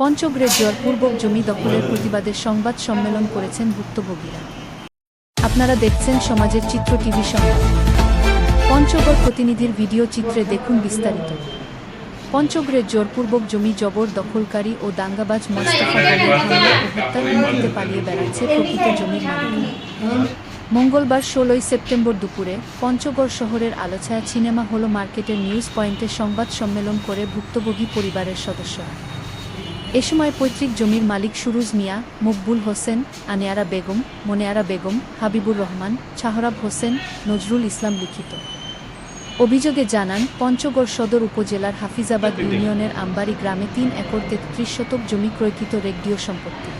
পঞ্চগ্রেড জোরপূর্বক জমি দখলের প্রতিবাদে সংবাদ সম্মেলন করেছেন ভুক্তভোগীরা। আপনারা দেখছেন সমাজের চিত্র টিভি সংবাদ। পঞ্চগড় প্রতিনিধির ভিডিও চিত্রে দেখুন বিস্তারিত। পঞ্চগ্রেড জোরপূর্বক জমি জবর দখলকারী ও দাঙ্গাবাজ মোস্তফা হত্যার পালিয়ে বেড়াচ্ছে প্রকৃত জমির মঙ্গলবার ষোলোই সেপ্টেম্বর দুপুরে পঞ্চগড় শহরের আলোছায়া সিনেমা হল মার্কেটের নিউজ পয়েন্টে সংবাদ সম্মেলন করে ভুক্তভোগী পরিবারের সদস্যরা। এ সময় পৈতৃক জমির মালিক সুরুজ মিয়া মকবুল হোসেন আনিয়ারা বেগম মনেয়ারা বেগম হাবিবুর রহমান শাহরাব হোসেন নজরুল ইসলাম লিখিত। অভিযোগে জানান পঞ্চগড় সদর উপজেলার হাফিজাবাদ ইউনিয়নের আম্বারি গ্রামে তিন একর তেত্রিশ শতক জমি ক্রয়কৃত রেডিও সম্পত্তি।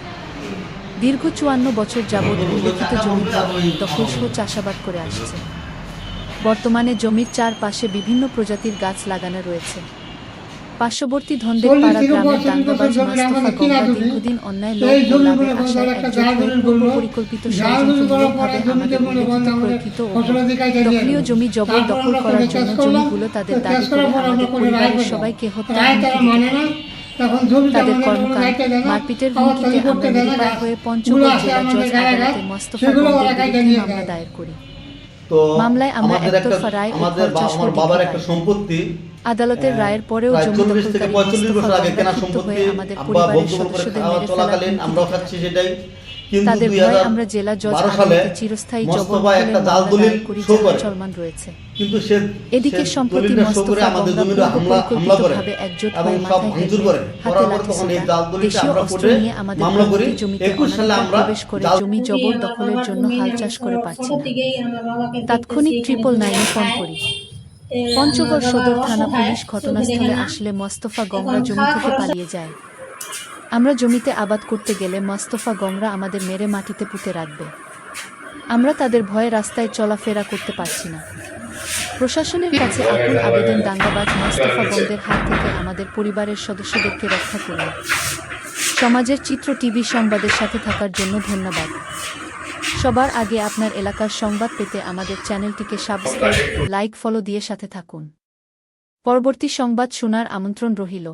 দীর্ঘ চুয়ান্ন বছর যাবৎ উল্লেখিত জমি দখলসহ চাষাবাদ করে আসছে। বর্তমানে জমির চারপাশে বিভিন্ন প্রজাতির গাছ লাগানো রয়েছে। পার্শ্ববর্তী ধন্দের পাড়া গ্রামের দাঙ্গাবাজ মোস্তফা গঙ্গা দীর্ঘদিন অন্যায় লোক ও লাভের আশায় হয়ে পূর্ব পরিকল্পিত ষড়যন্ত্রমূলকভাবে আমাদের উল্লেখিত প্রকৃত ও দখলীয় জমি জবর দখল করার জন্য জমিগুলো তাদের দাবি করে আমাদের পরিবারের সবাইকে হত্যা হুমকি তাদের কর্মকাণ্ড মারপিটের হুমকিতে আমরা নিরুপায় হয়ে পঞ্চগড় জেলা জজ আদালতে মোস্তফা বিরুদ্ধে মামলা দায়ের করি। তো মামলায় আমরা একতরফা রায় আমাদের আমার বাবার একটা সম্পত্তি আদালতের রায়ের পরেও জমি থেকে দখলকারী 45 বছর মোস্তফা আগে কেনা সম্পত্তি আমাদের পরিবারের সদস্যদের মেরে ফেলার আমরাও খাচ্ছি সেটাই। তাদের ভয়ে আমরা জেলা জজ আদালতে চিরস্থায়ী মোস্তফা জবরদখলের মামলা করি শো করে। চলমান রয়েছে। কিন্তু সে এদিকে সম্প্রতি করে মোস্তফা আমাদের গঙ্গা হামলা হামলা করে পরিকল্পিতভাবে একজোট হয়ে সব মাথায় হেঁটে করে। হাতে লাঠি তখন এই সোটা, দেশীয় আমরা অস্ত্র নিয়ে আমাদের মামলা করি। জমিতে 21 সালে আমরা প্রবেশ করে জমি জবর দখলের জন্য হাল চাষ করে পাচ্ছি না। তাৎক্ষণিক ট্রিপল নাইনে ফোন করি। পঞ্চগড় সদর থানা পুলিশ ঘটনাস্থলে আসলে মোস্তফা গংরা জমি থেকে পালিয়ে যায়। আমরা জমিতে আবাদ করতে গেলে মাস্তফা গংরা আমাদের মেরে মাটিতে পুঁতে রাখবে। আমরা তাদের ভয়ে রাস্তায় চলাফেরা করতে পারছি না। প্রশাসনের কাছে আকুল আবেদন দাঙ্গাবাজ মাস্তফা গঙ্গের হাত থেকে আমাদের পরিবারের সদস্যদেরকে রক্ষা করুন। সমাজের চিত্র টিভি সংবাদের সাথে থাকার জন্য ধন্যবাদ। সবার আগে আপনার এলাকার সংবাদ পেতে আমাদের চ্যানেলটিকে সাবস্ক্রাইব, লাইক, ফলো দিয়ে সাথে থাকুন। পরবর্তী সংবাদ শোনার আমন্ত্রণ রহিল।